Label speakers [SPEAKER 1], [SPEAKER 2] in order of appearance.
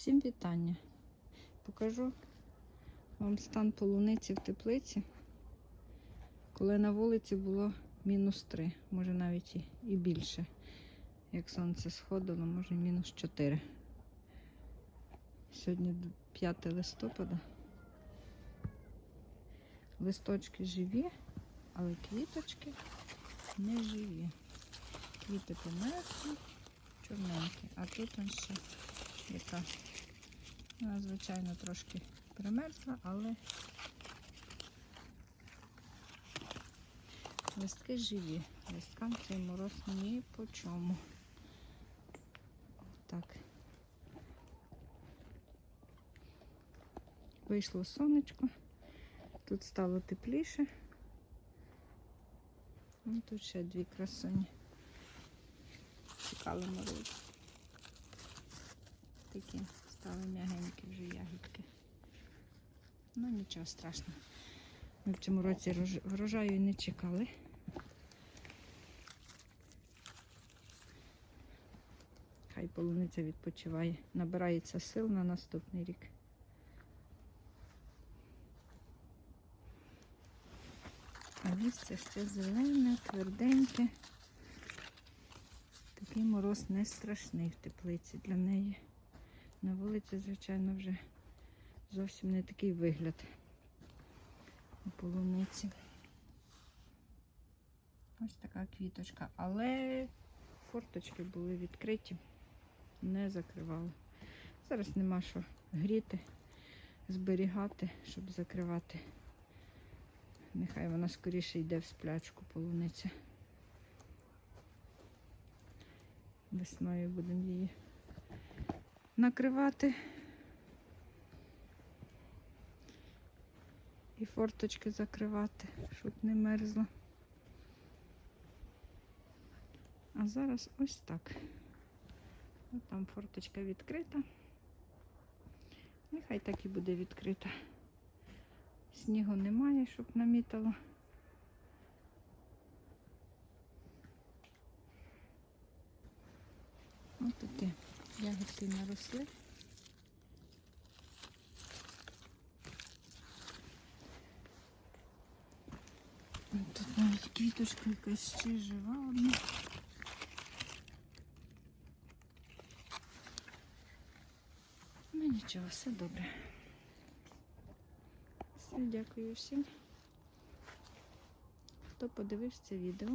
[SPEAKER 1] Всім вітання. Покажу вам стан полуниці в теплиці, коли на вулиці було мінус 3, може навіть і, більше. Як сонце сходило, може мінус 4. Сьогодні 5 листопада. Листочки живі, але квіточки не живі. Квіти померзли, чорненькі, а тут он ще яка, вона, звичайно, трошки примерзла, але листки живі. Листкам цей мороз ні по чому. Так. Вийшло сонечко, тут стало тепліше. Ну, тут ще дві красуні. Чекали мороз. Такі стали м'ягенькі вже ягідки. Ну нічого страшного. Ми в цьому році врожаю не чекали. Хай полуниця відпочиває, набирається сил на наступний рік. А листя ще зелене, тверденьке. Такий мороз не страшний в теплиці для неї. На вулиці, звичайно, вже зовсім не такий вигляд у полуниці. Ось така квіточка. Але форточки були відкриті, не закривали. Зараз нема що гріти, зберігати, щоб закривати. Нехай вона скоріше йде в сплячку полуниця. Весною будемо її накривати. І форточки закривати, щоб не мерзло. А зараз ось так. Там форточка відкрита. Нехай так і буде відкрита. Снігу немає, щоб намітало. Ось такі ягідки наросли. Тут навіть квіточка якась ще жива одна. Ну нічого, все добре. Все, дякую всім, хто подивився це відео.